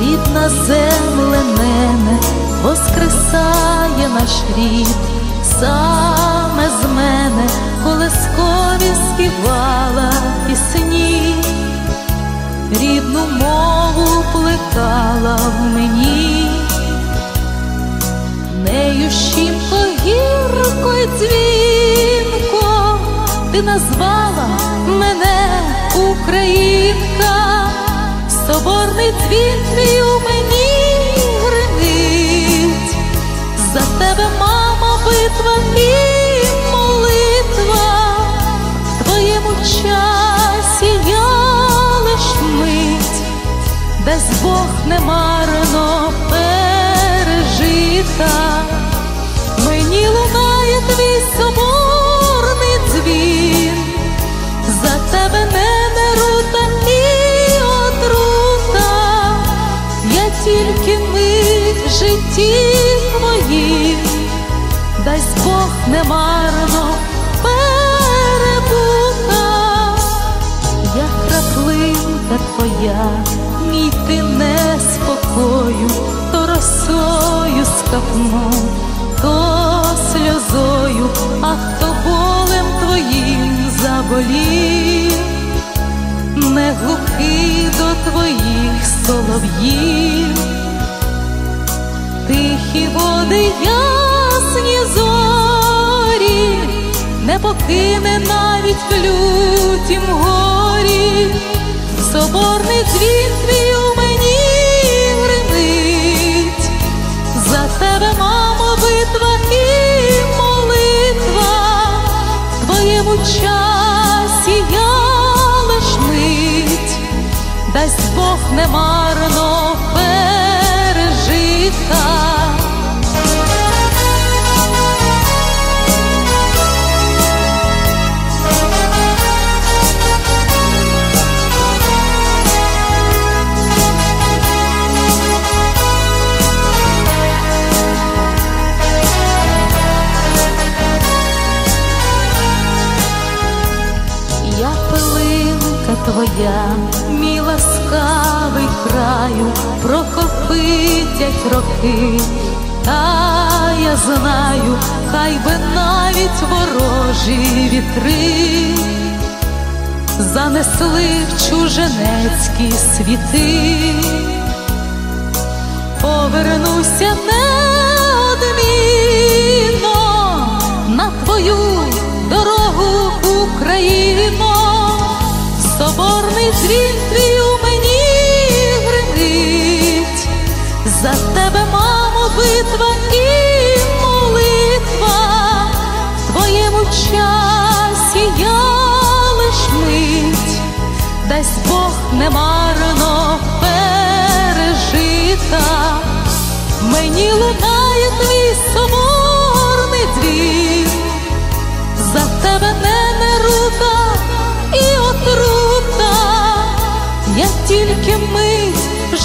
рідна земле мене, воскресає наш рід, саме з мене колескові співала пісні, рідну мову плекала в мені, нею щімко гірко й дзвінко, ти назвала мене соборний дзвін твій у мені гримить, за тебе, мама, битва і молитва, в твоєму часі я лиш мить, десь Бог немарно пережита, мені лунає твій соборний житті твоїм, дасть Бог немарно перебута, я краплинка твоя, мій ти неспокою, то росою скапну, то сльозою, а хто болем твоїм заболів, не глухий до твоїх солов'їв, тихі води, ясні зорі, не покине навіть в лютім горі, соборний дзвін твій у мені гримить, за тебе, мамо, битва і молитва, твоєму часі я лиш мить, дасть Бог немарно пережита. Твоя, мій ласкавий краю, прохопитять роки, та я знаю, хай би навіть ворожі вітри занесли в чуженецькі світи, повернуся неодмінно на твою дорогу, Україно, соборний дзвін твій у мені гримить, за тебе, мамо, битва і молитва, в твоєму часі я лиш мить, дасть Бог немарно пережита, мені лунає твій соборний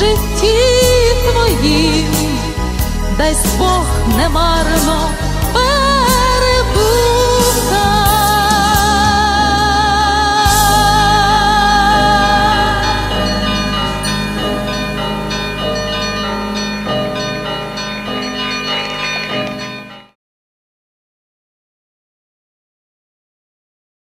житті твоїм, десь Бог немарно